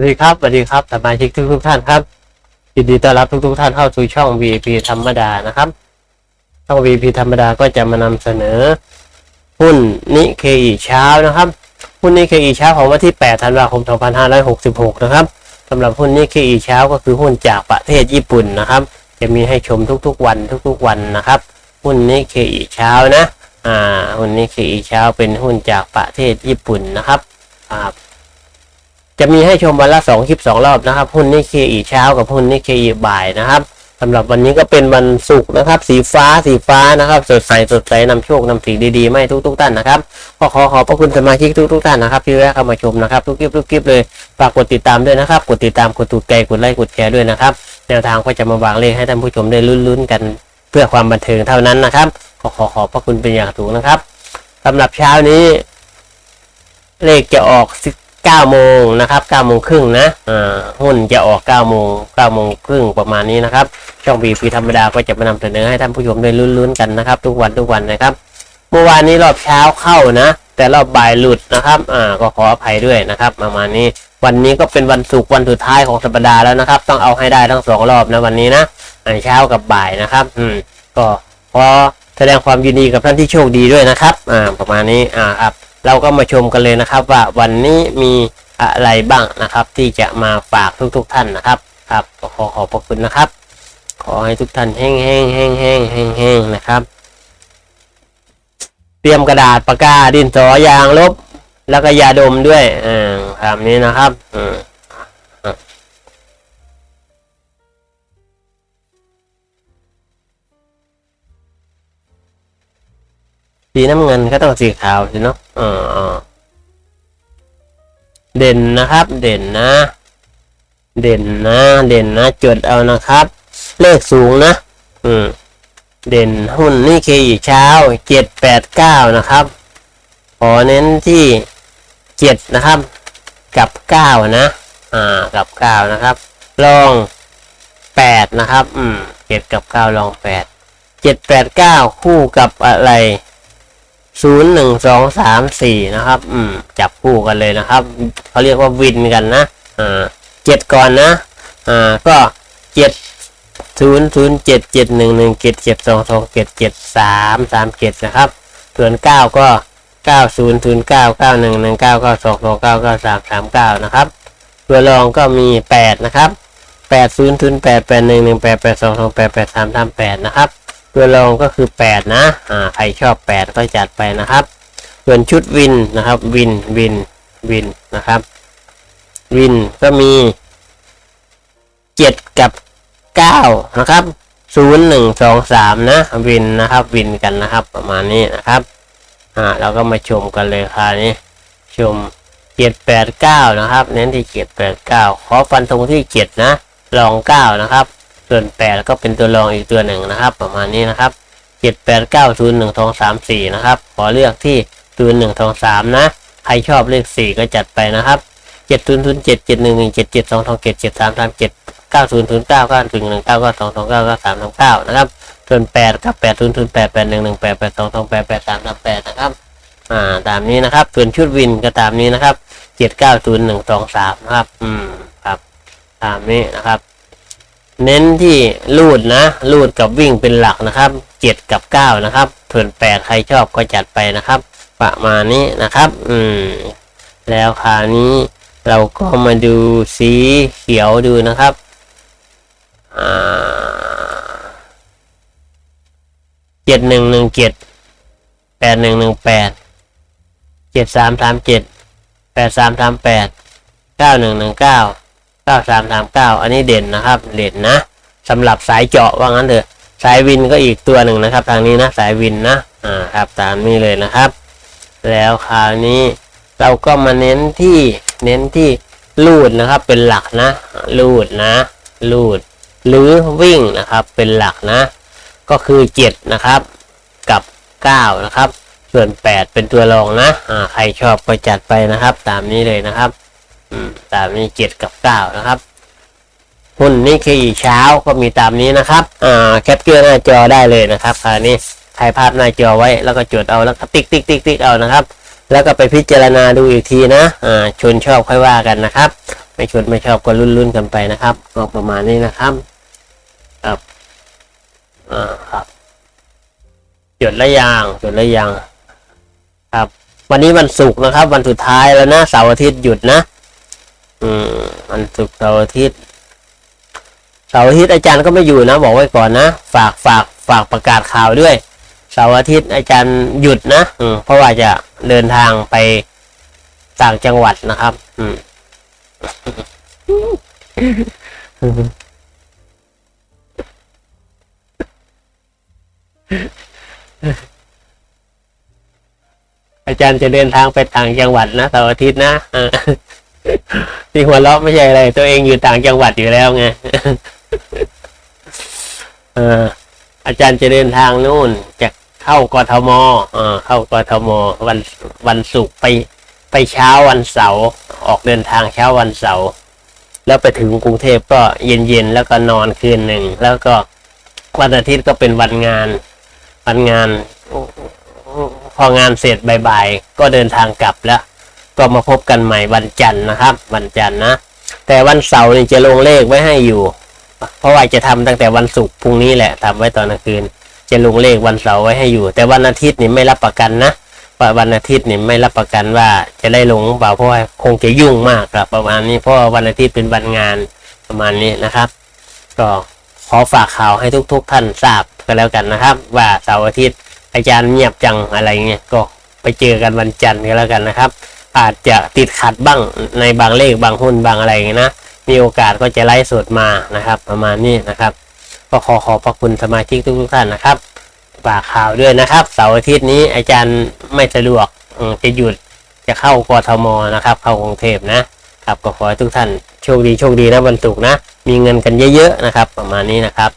วัสดีครับสวัสดีครับสมาชิกทุกทุกๆท่านครับยินดีต้อนรับทุกทุกๆท่านเข้าสู่ช่อง VIP ธรรมดานะครับ ช่อง VIP ธรรมดาก็จะมานำเสนอ หุ้นนิเคอีเช้านะครับ หุ้นนิเคอีเช้าของวันที่ 8 ธันวาคม 2566 นะครับสำหรับหุ้นนิเคอีเช้าก็คือหุ้นจากประเทศญี่ปุ่นนะครับ จะมีให้ชมทุกๆวันทุกๆวันนะครับ หุ้นนิเคอีเช้านะ อ่า หุ้นนิเคอีเช้าเป็นหุ้นจากประเทศญี่ปุ่นนะครับอ่า จะมีให้ชมวันละสองคลิปสองรอบนะครับหุ้นนิเคอีเช้ากับหุ้นนิเคอีบ่ายนะครับสำหรับวันนี้ก็เป็นวันศุกร์นะครับ สีฟ้าสีฟ้านะครับ สดใสสดใสนำโชคนำสิ่งดีๆไมาให้ทุกทุกท่านนะครับก็ขอขอบพระคุณสมาชิกทุกทุกท่านนะครับที่แวะเข้ามาชมนะครับทุกคลิปทุกคลิปเลยฝากกดติดตามด้วยนะครับ กดติดตามกดถูกใจกดไลค์กดแชร์ด้วยนะครับแนวทางก็จะมาวางเลขให้ท่านผู้ชมได้ลุ้นๆกันเพื่อความบันเทิงเท่านั้นนะครับก็ขอขอบพระคุณเป็นอย่างสูงนะครับสำหรับเช้านี้ เลขจะออก 9โมงนะครับ9โมงครึ่งนะหุ้นจะออก9โมง9โมงครึ่งประมาณนี้นะครับ ช่องบีพีธรรมดาก็จะมานำเสนอให้ท่านผู้ชมได้ลุ้นๆกันนะครับ ทุกวันทุกวันนะครับ เมื่อวานนี้รอบเช้าเข้านะ แต่รอบบ่ายหลุดนะครับอ่าก็ขออภัยด้วยนะครับ ประมาณนี้ วันนี้ก็เป็นวันศุกร์วันสุดท้ายของสัปดาห์แล้วนะครับ ต้องเอาให้ได้ทั้งสองรอบนะวันนี้นะเช้ากับบ่ายนะครับ อืมก็ขอแสดงความยินดีกับท่านที่โชคดีด้วยนะครับ อ่า ประมาณนี้ อ่าครับ เราก็มาชมกันเลยนะครับ ว่าวันนี้มีอะไรบ้างนะครับ ที่จะมาฝากทุกๆท่านนะครับครับขอขอบพระคุณนะครับ ขอให้ทุกท่านแห้งแห้งแห้งแห้งแห้งแห้งนะครับ เตรียมกระดาษปากกาดินสอยางลบ แล้วก็ยาดมด้วยอ่าตามนี้นะครับอืม สีน้ำเงินก็ต้องสีขาวสิเนาะอ่าอ่าเด่นนะครับ เด่นนะ เด่นนะ เด่นนะจดเอานะครับ เลขสูงนะ อืม เด่นหุ้นนี่เคอีเช้าเจ็ดแปดเก้านะครับ ขอเน้นที่เจ็ดนะครับ กับเก้านะ อ่า กับเก้านะครับ ลองแปดนะครับ อืมเจ็ดกับเก้าลองแปดเจ็ดแปดเก้าคู่กับอะไร ศูนย์หนึ่งสองสามสี่นะครับ อืม จับคู่กันเลยนะครับ เขาเรียกว่าวินกันนะ อ่าเจ็ดก่อนนะ อ่า ก็เจ็ดศูนย์ศูนย์เจ็ดเจ็ดหนึ่งหนึ่งเจ็ดเจ็ดสองสองเจ็ดเจ็ดสามสามเจ็ดนะครับ ส่วนเก้าก็เก้าศูนย์ศูนย์เก้าเก้าหนึ่งหนึ่งเก้าเก้าสองสองเก้าเก้าสามสามเก้านะครับ ตัวรองก็มีแปดนะครับแปดศูนย์ศูนย์แปดแปดหนึ่งหนึ่งแปดแปดสองสองแปดแปดสามสามแปดนะครับ ตัวรองก็คือแปดนะอ่าใครชอบแปดก็จัดไปนะครับ ส่วนชุดวินนะครับวินวินวินนะครับ วินก็มีเจ็ดกับเก้านะครับศูนย์หนึ่งสองสามนะวินนะครับวินกันนะครับประมาณนี้นะครับอ่าเราก็มาชมกันเลยค่ะนี้ชมเจ็ดแปดเก้านะครับ เน้นที่เจ็ดแปดเก้าขอฟันธงที่เจ็ดนะรองเก้านะครับ ส่วแปดแล้วก็เป็นตัวรองอีกตัวหนึ่งนะครับ ประมาณนี้นะครับเจ็ดแปดเก้าศูนย์หนึ่งทองสามสี่นะครับขอเลือกที่ศูนย์หนึ่งทองสามนะใครชอบเลขสี่ก็จัดไปนะครับเจ็ดศูนย์ศูนย์เจ็ดเจ็ดหนึ่งหนึ่งเจ็ดเจ็ดสองทองเจ็ดเจ็ดสามสามเจ็ดเก้าศูนย์ศูนย์เก้าเก้าหนึ่งหนึ่งเก้าเก้าสองสองเก้าเก้าสามสามเก้านะครับส่วนแปดกับแปดศูนย์ศูนย์แปดแปดหนึ่งหนึ่งแปดแปดสองสองแปดแปดสามสามแปดนะครับอ่าตามนี้นะครับ ส่วนชุดวินก็ตามนี้นะครับเจ็ดเก้าศูนย์หนึ่งสองสามนะครับอืมครับตามนี้นะครับ เน้นที่ลูดนะลูดกับวิ่งเป็นหลักนะครับเจ็ดกับเก้านะครับส่วนแปดใครชอบก็จัดไปนะครับ ประมาณนี้นะครับ อืม แล้วคราวนี้เราก็มาดูสีเขียวดูนะครับอ่าเจ็ดหนึ่งหนึ่งเจ็ดแปดหนึ่งหนึ่งแปดเจ็ดสามสามเจ็ดแปดสามสามแปดเก้าหนึ่งหนึ่งเก้า ก้าสามสามเก้าอันนี้เด่นนะครับเด่นนะสำหรับสายเจาะว่างั้นเถอะสายวินก็อีกตัวหนึ่งนะครับ ทางนี้นะสายวินนะอ่าครับตามนี้เลยนะครับ แล้วคราวนี้เราก็มาเน้นที่เน้นที่ลูดนะครับเป็นหลักนะลูดนะลูด หรือวิ่งนะครับเป็นหลักนะ ก็คือเจ็ดนะครับกับเก้านะครับ ส่วนแปดเป็นตัวรองนะอ่าใครชอบก็จัดไปนะครับ ตามนี้เลยนะครับ ตามนี้เจ็ดกับเก้านะครับหุ้นนี่คือเช้าก็มีตามนี้นะครับอ่าแคปเจอร์หน้าจอได้เลยนะครับคราวนี้ถ่ายภาพหน้าจอไว้แล้วก็จดเอาแล้วก็ติ๊กติ๊กติ๊กติ๊กเอานะครับ แล้วก็ไปพิจารณาดูอีกทีนะอ่าชนชอบค่อยว่ากันนะครับ ไม่ชดไม่ชอบก็รุ่นๆกันไปนะครับ ก็ประมาณนี้นะครับครับอ่าครับจดละยางจดละยางครับ วันนี้วันศุกร์นะครับ วันสุดท้ายแล้วนะเสาร์อาทิตย์หยุดนะ อืมวันศุกร์เสาร์อาทิตย์เสาร์อาทิตย์อาจารย์ก็ไม่อยู่นะ บอกไว้ก่อนนะ ฝากฝากฝากประกาศข่าวด้วยเสาร์อาทิตย์อาจารย์หยุดนะอืมเพราะว่าจะเดินทางไปต่างจังหวัดนะครับ อืมอาจารย์จะเดินทางไปต่างจังหวัดนะเสาร์อาทิตย์นะ ที่หัวเราะไม่ใช่อะไร ตัวเองอยู่ต่างจังหวัดอยู่แล้วไงเอออาจารย์จะเดินทางนู่นจะเข้ากทมเออเข้ากทมวันวันศุกร์ไปไปเช้าวันเสาร์ออกเดินทางเช้าวันเสาร์แล้วไปถึงกรุงเทพก็เย็นๆแล้วก็นอนคืนหนึ่งแล้วก็วันอาทิตย์ก็เป็นวันงาน วันงาน พองานเสร็จบ่ายๆก็เดินทางกลับแล้ว ก็มาพบกันใหม่วันจันทร์นะครับ วันจันทร์นะ แต่วันเสาร์นี่จะลงเลขไว้ให้อยู่ เพราะว่าจะทำตั้งแต่วันศุกร์พรุ่งนี้แหละทำไว้ตอนกลางคืน จะลงเลขวันเสาร์ไว้ให้อยู่ แต่วันอาทิตย์นี่ไม่รับประกันนะว่าวันอาทิตย์นี่ไม่รับประกันว่าจะได้ลงหรือเปล่าเพราะว่าคงจะยุ่งมากครับประมาณนี้เพราะว่าวันอาทิตย์เป็นวันงานประมาณนี้นะครับ ก็ขอฝากข่าวให้ทุก ๆ ท่านทราบกันแล้วกันนะครับ ว่าเสาร์อาทิตย์อาจารย์เงียบจังอะไรเงี้ยก็ไปเจอกันวันจันทร์กันแล้วกันนะครับ อาจจะติดขัดบ้างในบางเลขบางหุ้นบางอะไรอย่างเงี้นะมีโอกาสก็จะไลฟ์สดมานะครับ ประมาณนี้นะครับ ก็ขอขอบพระคุณสมาชิกทุกๆท่านนะครับฝากข่าวด้วยนะครับ เสาร์อาทิตย์นี้อาจารย์ไม่สะดวกจะหยุดจะเข้ากทมนะครับ เข้ากรุงเทพนะครับก็ขอให้ทุกท่านโชคดีโชคดีนะวันศุกร์นะ มีเงินกันเยอะๆนะครับ ประมาณนี้นะครับ